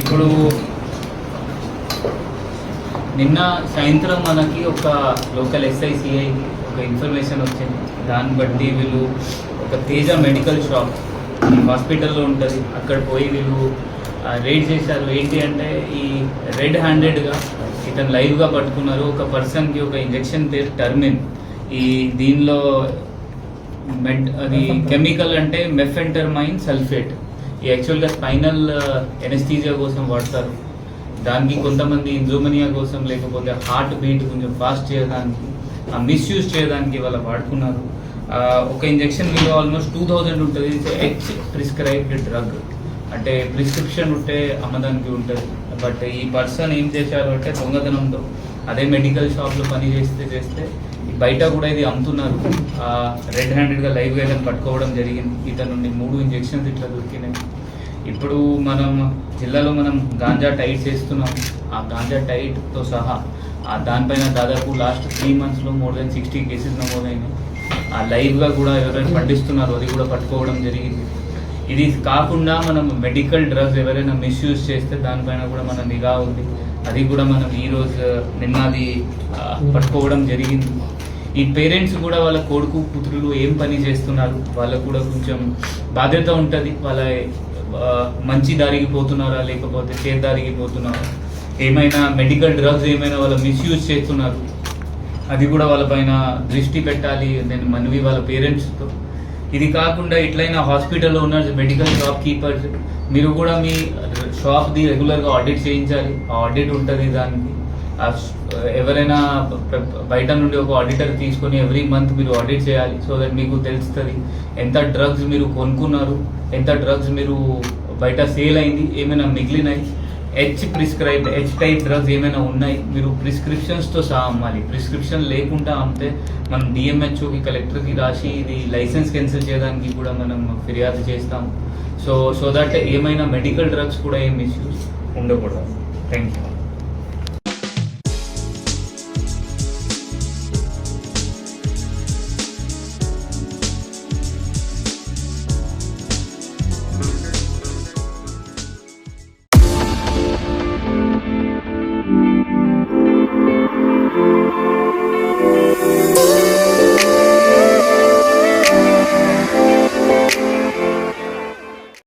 ఇప్పుడు నిన్న సాయంత్రం మనకి ఒక లోకల్ ఎస్ఐసిఐ ఒక ఇన్ఫర్మేషన్ వచ్చింది. దాన్ని బట్టి వీళ్ళు ఒక తేజ మెడికల్ షాప్ హాస్పిటల్లో ఉంటుంది. అక్కడ పోయి వీళ్ళు రేడ్ చేశారు. ఏంటి అంటే ఈ రెడ్ హ్యాండెడ్గా ఇతను లైవ్గా పట్టుకున్నారు. ఒక పర్సన్కి ఒక ఇంజెక్షన్ పేరు టర్మిన్ ఈ దీనిలో మెడ్ అది కెమికల్ అంటే మెఫెంటర్మైన్ సల్ఫేట్. యాక్చువల్గా స్పైనల్ ఎనెస్థీజియా కోసం వాడతారు. దానికి కొంతమంది ఇన్జోమనియా కోసం లేకపోతే హార్ట్ బీట్ కొంచెం ఫాస్ట్ చేయడానికి ఆ మిస్యూజ్ చేయడానికి వాళ్ళు వాడుకున్నారు ఒక ఇంజెక్షన్ విలువ ఆల్మోస్ట్ టూ థౌజండ్ ఉంటుంది. హెచ్ ప్రిస్క్రైబ్డ్ డ్రగ్ అంటే ప్రిస్క్రిప్షన్ ఉంటే అమ్మదానికి ఉంటుంది. బట్ ఈ పర్సన్ ఏం చేశారు అంటే దొంగతనంతో అదే మెడికల్ షాప్లో పని చేస్తే చేస్తే బయట కూడా ఇది అమ్ముతున్నారు. రెడ్ హ్యాండెడ్గా లైవ్గా ఇతను పట్టుకోవడం జరిగింది. ఇతను నుండి మూడు ఇంజెక్షన్స్ ఇట్లా దొరికినాయి. ఇప్పుడు మనం జిల్లాలో మనం గాంజా టైట్ చేస్తున్నాం. ఆ గాంజా టైట్తో సహా ఆ దానిపైన దాదాపు లాస్ట్ త్రీ మంత్స్లో మోర్ దెన్ సిక్స్టీ కేసెస్ నమోదైనాయి. ఆ లైవ్గా కూడా ఎవరైనా పండిస్తున్నారు అది కూడా పట్టుకోవడం జరిగింది. ఇది కాకుండా మనం మెడికల్ డ్రగ్స్ ఎవరైనా మిస్యూజ్ చేస్తే దానిపైన కూడా మన నిఘా ఉంది. అది కూడా మనం ఈరోజు నిన్నది పట్టుకోవడం జరిగింది. ఈ పేరెంట్స్ కూడా వాళ్ళ కొడుకు కూతురులు ఏం పని చేస్తున్నారు? వాళ్ళకు కూడా కొంచెం బాధ్యత ఉంటుంది. వాళ్ళ మంచి దారికి పోతున్నారా? లేకపోతే చేతి దారికి పోతున్నారా? ఏమైనా మెడికల్ డ్రగ్స్ ఏమైనా వాళ్ళు మిస్యూజ్ చేస్తున్నారు? అది కూడా వాళ్ళపైన దృష్టి పెట్టాలి. నేను మనవి వాళ్ళ పేరెంట్స్తో ఇది కాకుండా ఎట్లయినా హాస్పిటల్లో ఉన్న మెడికల్ షాప్ కీపర్స్ మీరు కూడా మీ షాప్ది రెగ్యులర్గా ఆడిట్ చేయించాలి. ఆడిట్ ఉంటుంది దానికి. Uh, ఎవరైనా బయట నుండి ఒక ఆడిటర్ తీసుకొని ఎవ్రీ మంత్ మీరు ఆడిట్ చేయాలి. సో దట్ మీకు తెలుస్తుంది ఎంత డ్రగ్స్ మీరు కొనుక్కున్నారు ఎంత డ్రగ్స్ మీరు బయట సేల్ అయింది ఏమైనా మిగిలినాయి H prescribe H type drugs ఏమైనా ఉన్నాయి మీరు ప్రిస్క్రిప్షన్స్తో సహా అమ్మాలి. ప్రిస్క్రిప్షన్ లేకుండా అమ్మితే మనం డిఎంహెచ్ఓకి కలెక్టర్కి రాసి ఇది లైసెన్స్ క్యాన్సిల్ చేయడానికి కూడా మనం ఫిర్యాదు చేస్తాం సో సో దట్ ఏమైనా మెడికల్ డ్రగ్స్ కూడా ఏం ఇష్యూస్ ఉండకూడదు. Thank you